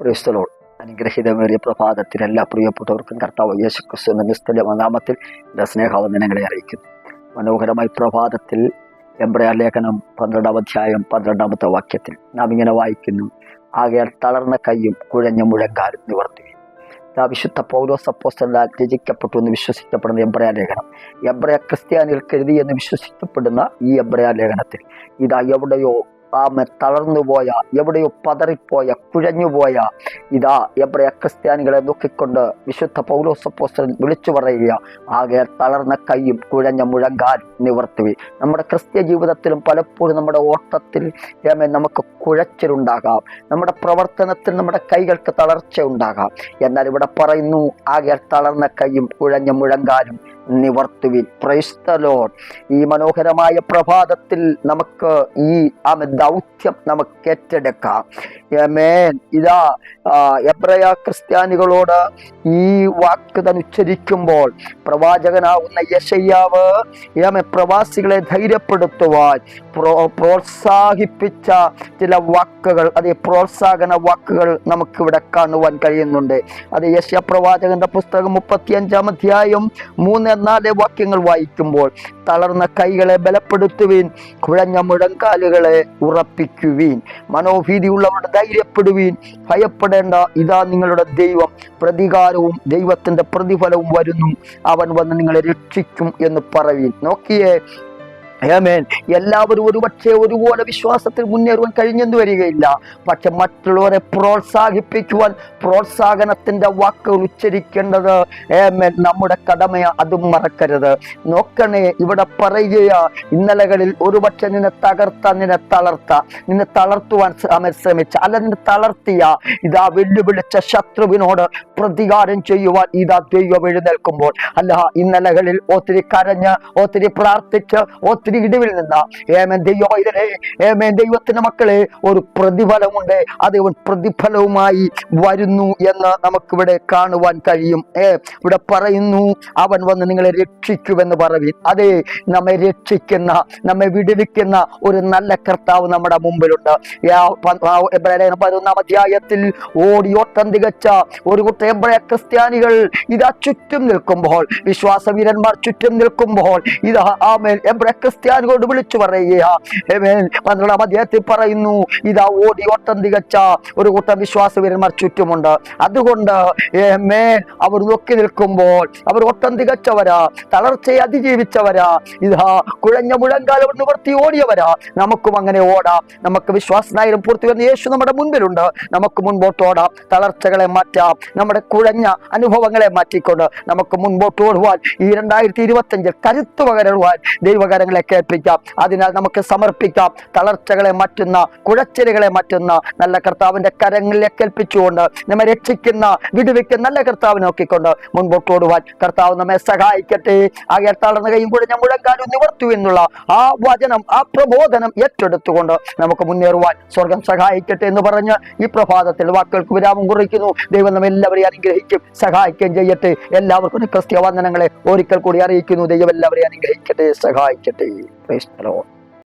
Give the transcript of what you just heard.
ക്രിസ്തലോട് അനുഗ്രഹീതമേറിയ പ്രഭാതത്തിൽ എല്ലാ പ്രിയപ്പെട്ടവർക്കും കർത്താവ് യേശു ക്രിസ്തു എന്ന മനാമത്തിൽ സ്നേഹവന്ദനങ്ങളെ അറിയിക്കുന്നു. മനോഹരമായ പ്രഭാതത്തിൽ എബ്രയ ലേഖനം പന്ത്രണ്ടാം അധ്യായം പന്ത്രണ്ടാമത്തെ വാക്യത്തിൽ നാം ഇങ്ങനെ വായിക്കുന്നു. ആകയാൽ തളർന്ന കൈയും കുഴഞ്ഞ മുഴങ്കാലും നിവർത്തി വിശുദ്ധ പൗലോസ് രചിക്കപ്പെട്ടു എന്ന് വിശ്വസിക്കപ്പെടുന്ന എബ്രയ ലേഖനം. എബ്രയ ക്രിസ്ത്യാനികൾക്ക് എഴുതി എന്ന് വിശ്വസിക്കപ്പെടുന്ന ഈ എബ്രയ ലേഖനത്തിൽ ഇതാ എവിടെയോ ആമ തളർന്നുപോയ എവിടെയോ പതറിപ്പോയ കുഴഞ്ഞുപോയ. ഇതാ എബ്രയ ക്രിസ്ത്യാനികളെ നോക്കിക്കൊണ്ട് വിശുദ്ധ പൗലോസപ്പോസ്റ്റൻ വിളിച്ചു പറയുക ആകെ തളർന്ന കൈയും കുഴഞ്ഞ മുഴങ്കാൽ നിവർത്തുവി നമ്മുടെ ക്രിസ്ത്യ ജീവിതത്തിലും പലപ്പോഴും നമ്മുടെ ഓട്ടത്തിൽ ഏമേ നമുക്ക് കുഴച്ചിലുണ്ടാകാം നമ്മുടെ പ്രവർത്തനത്തിൽ നമ്മുടെ കൈകൾക്ക് തളർച്ച ഉണ്ടാകാം. എന്നാൽ ഇവിടെ പറയുന്നു ആകെ തളർന്ന കൈയും കുഴഞ്ഞ മുഴങ്കാലും നിവർത്തുവിൻ. പ്രൈസ്തലോൺ ഈ മനോഹരമായ പ്രഭാതത്തിൽ നമുക്ക് ഈ ആ ദൗത്യം നമുക്ക് ഏറ്റെടുക്കാം. ആമേൻ ഇതാ എബ്രയ ക്രിസ്ത്യാനികളോട് ഈ വാക്ക് തനുച്ചരിക്കുമ്പോൾ പ്രവാചകനാവുന്ന യശയ്യാവ് ഏമെ പ്രവാസികളെ ധൈര്യപ്പെടുത്തുവാൻ പ്രോ പ്രോത്സാഹിപ്പിച്ച ചില വാക്കുകൾ അതേ പ്രോത്സാഹന വാക്കുകൾ നമുക്കിവിടെ കാണുവാൻ കഴിയുന്നുണ്ട്. അത് യശ പ്രവാചകന്റെ പുസ്തകം മുപ്പത്തിയഞ്ചാം അധ്യായം മൂന്ന് നാല് വാക്യങ്ങൾ വായിക്കുമ്പോൾ തളർന്ന കൈകളെ ബലപ്പെടുത്തുവീൻ കുഴഞ്ഞ മുഴങ്കാലുകളെ ഉറപ്പിക്കുവീൻ. മനോഭീതിയുള്ളവരുടെ ധൈര്യപ്പെടുവീൻ. ഭയപ്പെടേണ്ട ഇതാ നിങ്ങളുടെ ദൈവം. പ്രതികാരവും ദൈവത്തിന്റെ പ്രതിഫലവും വരുന്നു. അവൻ വന്ന് നിങ്ങളെ രക്ഷിക്കും എന്ന് പറവീൻ നോക്കിയേ ഏമേൻ എല്ലാവരും ഒരുപക്ഷെ ഒരുപോലെ വിശ്വാസത്തിൽ മുന്നേറുവാൻ കഴിഞ്ഞെന്ന് വരികയില്ല. പക്ഷെ മറ്റുള്ളവരെ പ്രോത്സാഹിപ്പിക്കുവാൻ പ്രോത്സാഹനത്തിന്റെ വാക്കുകൾ ഉച്ചരിക്കേണ്ടത് ഏമേൻ നമ്മുടെ കടമയ അതും മറക്കരുത്. നോക്കണേ ഇവിടെ പറയുകയാ ഇന്നലകളിൽ ഒരുപക്ഷെ നിന്നെ തകർത്ത നിന്നെ തളർത്ത നിന്നെ തളർത്തുവാൻ ശ്രമിച്ച അല്ല നിന്നെ തളർത്തിയ ഇതാ വെല്ലുവിളിച്ച ശത്രുവിനോട് പ്രതികാരം ചെയ്യുവാൻ ഇതാ ദൈവം എഴുന്നേൽക്കുമ്പോൾ അല്ല ഇന്നലകളിൽ ഒത്തിരി കരഞ്ഞ് ഒത്തിരി പ്രാർത്ഥിച്ച് ഇടിവിൽ നിന്ന്. ഏമൻ ദൈവം ഏമൻ ദൈവത്തിന്റെ മക്കളെ ഒരു പ്രതിഫലമുണ്ട്. അത് പ്രതിഫലവുമായി വരുന്നു എന്ന് നമുക്കിവിടെ കാണുവാൻ കഴിയും. ഏ ഇവിടെ പറയുന്നു അവൻ വന്ന് നിങ്ങളെ രക്ഷിക്കുമെന്ന് പറയും അതെ നമ്മെ രക്ഷിക്കുന്ന നമ്മെ വിടുവിക്കുന്ന ഒരു നല്ല കർത്താവ് നമ്മുടെ മുമ്പിലുണ്ട്. പതിനൊന്നാം അധ്യായത്തിൽ ഓടിയോട്ടം തികച്ച ഒരു കൂട്ടം എബ്രായ ക്രിസ്ത്യാനികൾ ഇതാ ചുറ്റും നിൽക്കുമ്പോൾ വിശ്വാസവീരന്മാർ ചുറ്റും നിൽക്കുമ്പോൾ ഇതാ ആമേൽ എബ്രായ ക്രിസ്ത്യാനികളോട് വിളിച്ചു പറയുക ആമേൻ പന്ത്രണ്ടാം അധ്യായത്തിൽ പറയുന്നു ഇതാ ഓടി ഓട്ടം തികച്ച ഒരു കൂട്ടം വിശ്വാസവീരന്മാർ ചുറ്റുമുണ്ട്. അതുകൊണ്ട് മേ അവർ നോക്കി നിൽക്കുമ്പോൾ അവർ ഓട്ടം തികച്ചവരാ തളർച്ചയെ അതിജീവിച്ചവരാ. ഇതാ കുഴഞ്ഞ മുഴങ്കാലം നിവർത്തി ഓടിയവരാ. നമുക്കും അങ്ങനെ ഓടാം. നമുക്ക് വിശ്വാസനായാലും പൂർത്തി വന്ന യേശു നമ്മുടെ മുൻപിലുണ്ട്. നമുക്ക് മുൻപോട്ട് ഓടാം. തളർച്ചകളെ മാറ്റാം. നമ്മുടെ കുഴഞ്ഞ അനുഭവങ്ങളെ മാറ്റിക്കൊണ്ട് നമുക്ക് മുൻപോട്ട് ഓടുവാൻ ഈ രണ്ടായിരത്തി ഇരുപത്തഞ്ചിൽ കരുത്തു പകരുവാൻ ദൈവകരങ്ങളെ കേൾപ്പിക്കാം. അതിനാൽ നമുക്ക് സമർപ്പിക്കാം. തളർച്ചകളെ മാറ്റുന്ന കുഴച്ചിലുകളെ മാറ്റുന്ന നല്ല കർത്താവിന്റെ കരങ്ങളിലേക്ക് ഏൽപ്പിച്ചുകൊണ്ട് നമ്മെ രക്ഷിക്കുന്ന വിടുവിക്കുന്ന നല്ല കർത്താവ് നോക്കിക്കൊണ്ട് മുൻപോട്ട് ഓടുവാൻ കർത്താവ് നമ്മെ സഹായിക്കട്ടെ. ആകെ തളർന്ന കൈയും ഞാൻ മുഴങ്കാലും നിവർത്തു എന്നുള്ള ആ വചനം ആ പ്രബോധനം ഏറ്റെടുത്തുകൊണ്ട് നമുക്ക് മുന്നേറുവാൻ സ്വർഗം സഹായിക്കട്ടെ എന്ന് പറഞ്ഞ് ഈ പ്രഭാതത്തിൽ വാക്കുകൾക്ക് വിരാമം കുറിക്കുന്നു. ദൈവം നമ്മെ എല്ലാവരെയും അനുഗ്രഹിക്കും സഹായിക്കുകയും ചെയ്യട്ടെ. എല്ലാവർക്കും ക്രിസ്ത്യ വന്ദനങ്ങളെ ഒരിക്കൽ കൂടി അറിയിക്കുന്നു. ദൈവം എല്ലാവരെയും അനുഗ്രഹിക്കട്ടെ സഹായിക്കട്ടെ. 被杀了我。